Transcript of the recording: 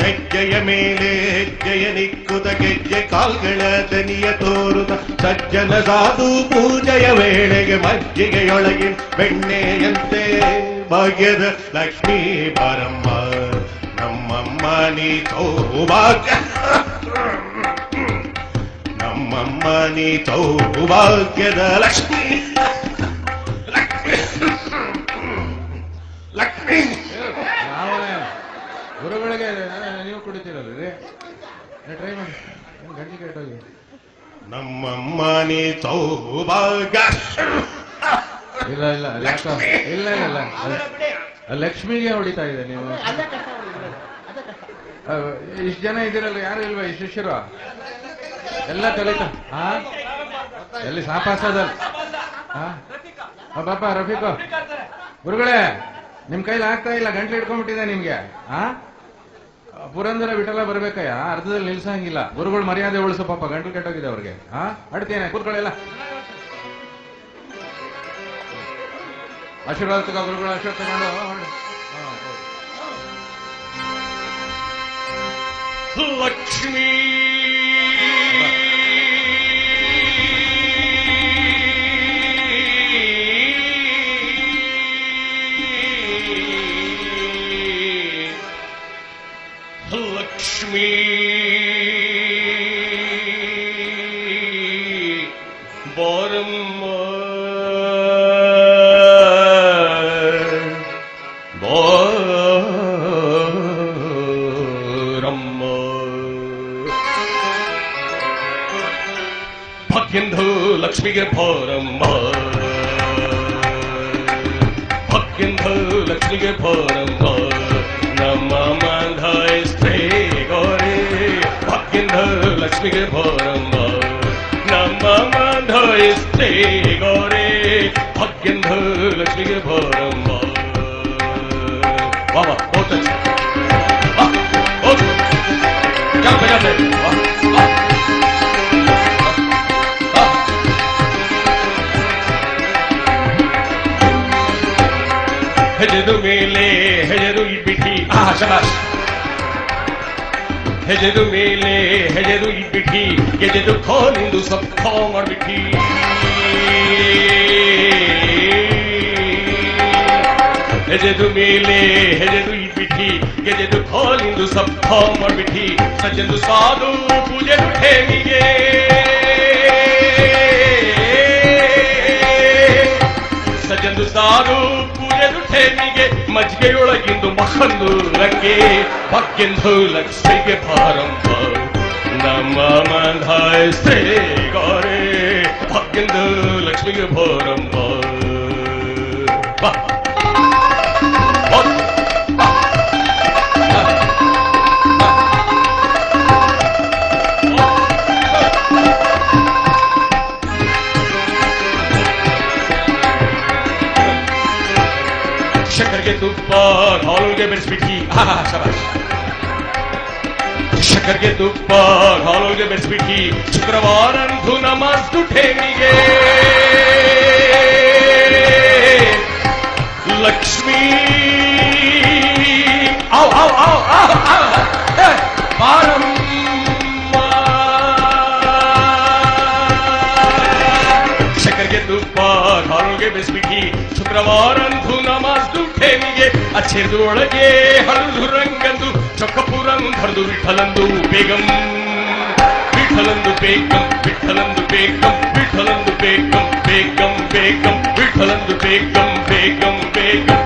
ಹೆಜ್ಜೆಯ ಮೇಲೆ ಹೆಜ್ಜೆಯ ನಿಕ್ಕುತ, ಗೆಜ್ಜೆ ಕಾಲ್ಗಳ ದನಿಯ ತೋರುದ ಸಜ್ಜನ ಸಾಧು ಪೂಜೆಯ ವೇಳೆಗೆ ಮಜ್ಜಿಗೆಯೊಳಗೆ ಬೆಣ್ಣೆಯಂತೆ ಭಾಗ್ಯದ ಲಕ್ಷ್ಮೀ ಬಾರಮ್ಮ ನಮ್ಮಮ್ಮ ನೀ ಸೌಭಾಗ್ಯ ನಮ್ಮಮ್ಮ ನೀ ಸೌಭಾಗ್ಯದ ಲಕ್ಷ್ಮೀ ನೀವು ಕುಡಿತೀರಲ್ಲ ರೀ ಟ್ರೈ ಮಾಡಿ ಗಂಟೆ ಕೇಟೋಗಿ ನಮ್ಮಮ್ಮ ನೀ ಸೌಭಾಗ್ಯ. ಇಲ್ಲ ಇಲ್ಲ ಇಲ್ಲ ಇಲ್ಲ ಲಕ್ಷ್ಮಿಗೆ ಹೊಡಿತಾ ಇದೆ ನೀವು. ಇಷ್ಟು ಜನ ಇದ್ದೀರಲ್ಲ ಯಾರು ಇಲ್ವಾ ಈ ಶಿಷ್ಯರು? ಎಲ್ಲ ಕಲಿತ ಹಾ ಎಲ್ಲಿ ಸಾಪಾಸದಲ್ಲಿ? ಹಾ ಬಾಪ ರಫೀಕು. ಗುರುಗಳೇ ನಿಮ್ ಕೈಲಿ ಆಗ್ತಾ ಇಲ್ಲ ಗಂಟ್ಲು ಇಟ್ಕೊಂಡ್ಬಿಟ್ಟಿದೆ ನಿಮ್ಗೆ. ಹಾ ಪುರಂದರ ವಿಠಲ ಬರ್ಬೇಕಯ್ಯ? ಅರ್ಧದಲ್ಲಿ ನಿಲ್ಸಂಗಿಲ್ಲ. ಗುರುಗಳು ಮರ್ಯಾದೆ ಉಳಿಸು ಪಾಪ, ಗಂಟಲು ಕೆಟ್ಟೋಗಿದೆ ಅವ್ರಿಗೆ. ಹಾ ಅಡ್ತೇನೆ ಕೂತ್ಕೊಳ್ಳಿಲ್ಲ ಆಶೀರ್ವಾದ ಗುರುಗಳು ಆಶೀರ್ವಾದ. ಲಕ್ಷ್ಮೀ ಲಕ್ಷ್ಮೀ ಬಾರಮ್ಮ ಬಾರಮ್ಮ ಭಕ್ಕೆಂದು ಲಕ್ಷ್ಮಿಗೆ ಭಾರಮ್ಮ ಭಕ್ಕೆಂದು ಲಕ್ಷ್ಮಿಗೆ ಭಾರಮ್ಮ ನಮ್ಮ లక్ష్మికి భోరంబో నమ్మ మాధో ఇస్తే గౌరీ భగ్యంధో లక్ష్మికి భోరంబో బాబా బహుత్ అచ్చా బహుత్ क्या बजा है वाह हजरू मेले हजरू बिठी आ शबाश ಹೆಜೆದು ಮೇಲೆ ಹೆಜೆದು ಇಬ್ಬಿಠಿ ಗೆಜೆದು ಖೋಲಿಂದು ಸಬ್ ಖೋ ಮಾಡ್ಬಿಟ್ಟಿ ಹೆಜೆದು ಮೇಲೆ ಹೆಜೆದು ಇಬ್ಬಿಠಿ ಗೆಜೆದು ಖೋಲಿಂದು ಸಬ್ ಖೋ ಮಾಡ್ಬಿಟ್ಟಿ ಸಜ್ಜೆದು ಸಾಧು ಪೂಜೆದು ಠೇಮಿಗೆ ಸಜ್ಜಂದು ಸಾರು ಕುರೆದು ಠೇಮಿಗೆ ಮಜ್ಜಿಗೆಯೊಳಗಿಂದು ಮಕ್ಕಂದು ಲಕ್ಕೆ ಪಕ್ಕೆಂದು ಲಕ್ಷ್ಮಿಗೆ ಭಾರಂಭ ನಮ್ಮ ಮಂಧಾಯಿಸ್ತೇ ಗೋರೆ ಪಕ್ಕೆಂದು ಲಕ್ಷ್ಮಿಗೆ ಭಾರಂಭ पर हॉल के शकर के। दुख पर के मेरे शुक्रवार अंधु नमाज़ लक्ष्मी। आओ आओ आओ आओ ಬಾರಮ್ಮ ಶಕ್ಕರ್ಗೆ ತುಪ್ಪ ಹಾಲುಗೆ ಬೆಸ್ಬಿಟ್ಟಿ ಶುಕ್ರವಾರಂದು ನಮಾಸ್ತು ಠೇಮಿಗೆ ಅಚ್ಚೆದು ಒಳಗೆ ಹಳದು ರಂಗಂದು ಚೊಕ್ಕಪುರಂ ಧರ್ದು ವಿಠಲಂದು ಬೇಗಂ ವಿಠಲಂದು ಬೇಗಂ ವಿಠಲಂದು ಬೇಗಂ ವಿಠಲಂದು ಬೇಗಂ ಬೇಗಂ ಬೇಗಂ ವಿಠಲಂದು ಬೇಗಂ ಬೇಗಂ ಬೇಗಂ